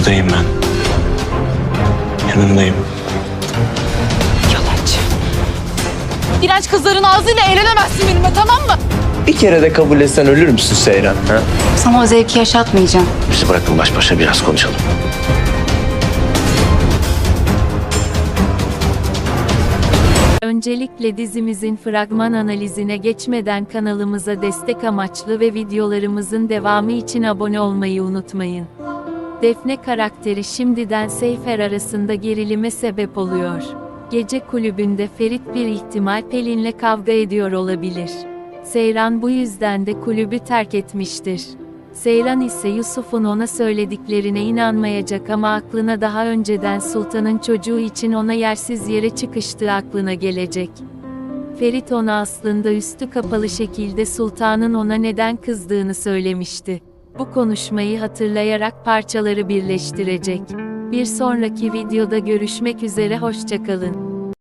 Buradayım ben. Yanındayım. Yalancı. İğrenç kızların ağzıyla eğlenemezsin benimle tamam mı? Bir kere de kabul etsen ölür müsün Seyran? Ha? Sana o zevki yaşatmayacağım. Bizi bırakın baş başa biraz konuşalım. Öncelikle dizimizin fragman analizine geçmeden kanalımıza destek amaçlı ve videolarımızın devamı için abone olmayı unutmayın. Defne karakteri şimdiden Seyfer arasında gerilime sebep oluyor. Gece kulübünde Ferit bir ihtimal Pelin'le kavga ediyor olabilir. Seyran bu yüzden de kulübü terk etmiştir. Seyran ise Yusuf'un ona söylediklerine inanmayacak ama aklına daha önceden sultanın çocuğu için ona yersiz yere çıkıştığı aklına gelecek. Ferit ona aslında üstü kapalı şekilde sultanın ona neden kızdığını söylemişti. Bu konuşmayı hatırlayarak parçaları birleştirecek. Bir sonraki videoda görüşmek üzere hoşçakalın.